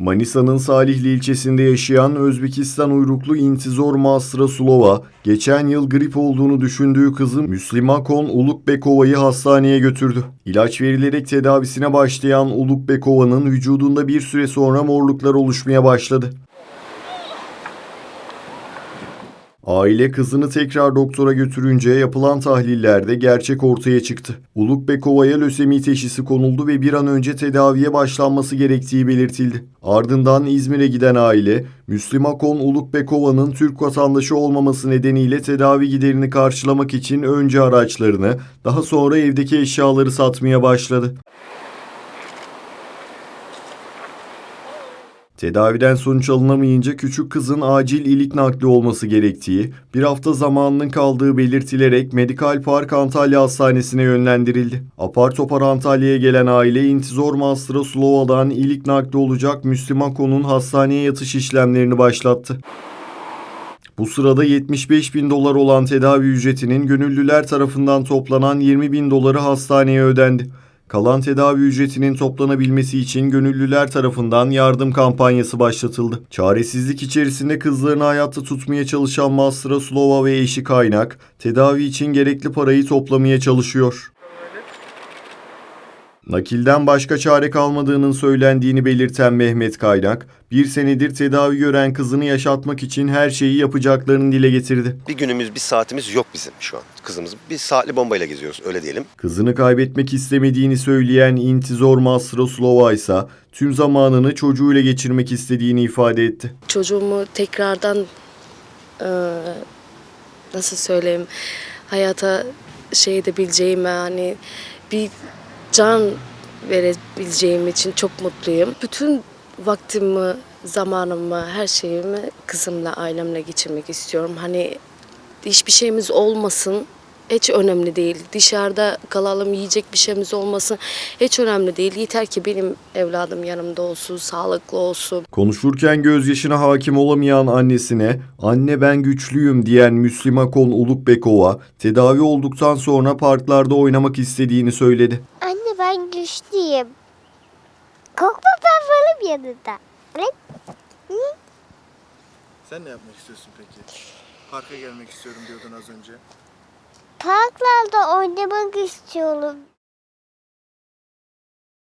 Manisa'nın Salihli ilçesinde yaşayan Özbekistan uyruklu İntizor Masra Sulova, geçen yıl grip olduğunu düşündüğü kızı Müslimakon Ulukbekova'yı hastaneye götürdü. İlaç verilerek tedavisine başlayan Ulukbekova'nın vücudunda bir süre sonra morluklar oluşmaya başladı. Aile kızını tekrar doktora götürünce yapılan tahlillerde gerçek ortaya çıktı. Ulukbekova'ya lösemi teşhisi konuldu ve bir an önce tedaviye başlanması gerektiği belirtildi. Ardından İzmir'e giden aile, Müslimakon Ulukbekova'nın Türk vatandaşı olmaması nedeniyle tedavi giderini karşılamak için önce araçlarını, daha sonra evdeki eşyaları satmaya başladı. Tedaviden sonuç alınamayınca küçük kızın acil ilik nakli olması gerektiği, bir hafta zamanının kaldığı belirtilerek Medikal Park Antalya Hastanesi'ne yönlendirildi. Apar topar Antalya'ya gelen aile İntizor Mastra Slova'dan ilik nakli olacak Müslümakon'un hastaneye yatış işlemlerini başlattı. Bu sırada 75 bin dolar olan tedavi ücretinin gönüllüler tarafından toplanan 20 bin doları hastaneye ödendi. Kalan tedavi ücretinin toplanabilmesi için gönüllüler tarafından yardım kampanyası başlatıldı. Çaresizlik içerisinde kızlarını hayatta tutmaya çalışan Mastra Slova ve eşi Kaynak, tedavi için gerekli parayı toplamaya çalışıyor. Nakilden başka çare kalmadığının söylendiğini belirten Mehmet Kaynak, bir senedir tedavi gören kızını yaşatmak için her şeyi yapacaklarını dile getirdi. Bir günümüz, bir saatimiz yok bizim şu an. Kızımız bir saatli bombayla geziyoruz öyle diyelim. Kızını kaybetmek istemediğini söyleyen İntizor Masroslova ise tüm zamanını çocuğuyla geçirmek istediğini ifade etti. çocuğumu tekrardan e, nasıl söyleyeyim hayata şey edebileceğime hani bir can verebileceğim için çok mutluyum. Bütün vaktimi, zamanımı, her şeyimi kızımla, ailemle geçirmek istiyorum. Hani hiçbir şeyimiz olmasın hiç önemli değil. Dışarıda kalalım, yiyecek bir şeyimiz olmasın hiç önemli değil. Yeter ki benim evladım yanımda olsun, sağlıklı olsun. Konuşurken gözyaşına hakim olamayan annesine anne ben güçlüyüm diyen Müslimakon Ulukbekova tedavi olduktan sonra parklarda oynamak istediğini söyledi. Ben güçlüyüm. Korkma ben varım yanında. Evet. Sen ne yapmak istiyorsun peki? Parka gelmek istiyorum diyordun az önce. Parklarda oynamak istiyorum.